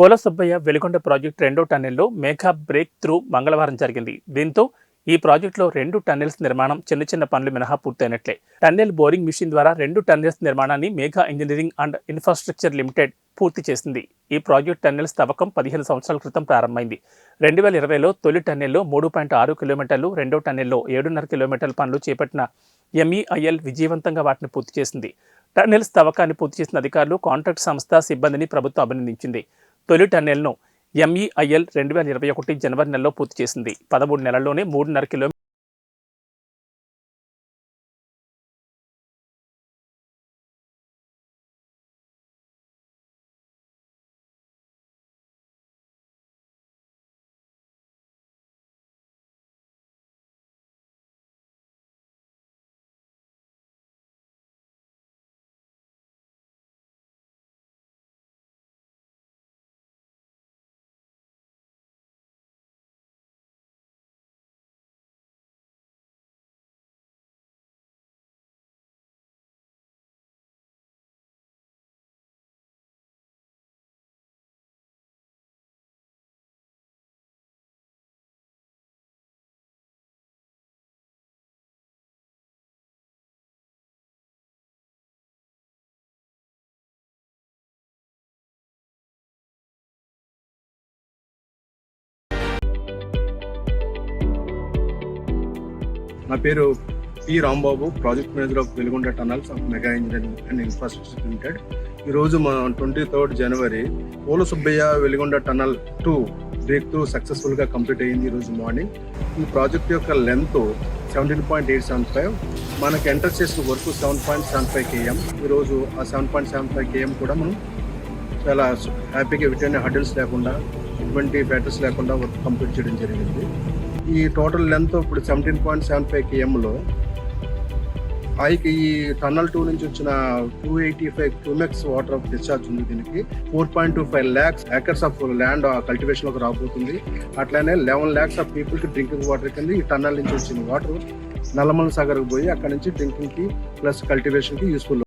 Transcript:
పోల Subbaiah Veligonda project రెండో టన్నెల్లో Megha break through మంగళవారం జరిగింది. దీంతో ఈ ప్రాజెక్టులో రెండు టన్నెల్స్ నిర్మాణం చిన్న చిన్న పనులు మినహా పూర్తయినట్లే. టన్నెల్ బోరింగ్ మిషన్ ద్వారా రెండు టన్నెల్స్ నిర్మాణాన్ని Megha engineering and infrastructure limited పూర్తి చేసింది. ఈ ప్రాజెక్ట్ టన్నెల్స్ తవ్వకం పదిహేను సంవత్సరాల క్రితం ప్రారంభమైంది. రెండు వేల ఇరవైలో తొలి టన్నెల్లో మూడు పాయింట్ ఆరు కిలోమీటర్లు రెండో టన్నెల్లో ఏడున్నర కిలోమీటర్ల పనులు చేపట్టిన ఎంఈఐఎల్ విజయవంతంగా వాటిని పూర్తి చేసింది. టన్నెల్స్ తవ్వకాన్ని పూర్తి చేసిన అధికారులు కాంట్రాక్ట్ సంస్థ సిబ్బందిని ప్రభుత్వం అభినందించింది. తొలి టన్నెల్ను ఎంఈఐఎల్ రెండు వేల ఇరవై ఒకటి జనవరి నెలలో పూర్తి చేసింది. పదమూడు నెలల్లోనే మూడున్నర కిలోమీటర్ నా పేరు P Rambabu project manager of Veligonda tunnels of Megha engineering and infrastructure limited. ఈ రోజు మా twenty third January Pola Subbaiah Veligonda tunnel two breakthrough సక్సెస్ఫుల్గా కంప్లీట్ అయ్యింది ఈరోజు మార్నింగ్ ఈ ప్రాజెక్ట్ యొక్క length seventeen point eight seven five మనకి enter చేసిన work seven point seven five KM ఈరోజు ఆ seven point seven five KM కూడా మనం చాలా హ్యాపీగా ఎటువంటి హడల్స్ లేకుండా ఎటువంటి బ్యాటర్స్ లేకుండా వర్క్ కంప్లీట్ చేయడం జరిగింది. ఈ టోటల్ లెంత్ ఇప్పుడు సెవెంటీన్ పాయింట్ సెవెన్ ఫైవ్ కేఎంలో పైకి ఈ టన్నల్ టూ నుంచి వచ్చిన two eighty five cumecs water of discharge ఉంది దీనికి. Four point two five lakhs acres of land కల్టివేషన్లోకి రాబోతుంది. అట్లనే లెవెన్ ల్యాక్స్ ఆఫ్ పీపుల్కి డ్రింకింగ్ వాటర్ కింద ఈ టన్నల్ నుంచి వచ్చిన వాటర్ నల్లమల సాగర్కి పోయి అక్కడ నుంచి డ్రింకింగ్కి ప్లస్ కల్టివేషన్కి యూస్ఫుల్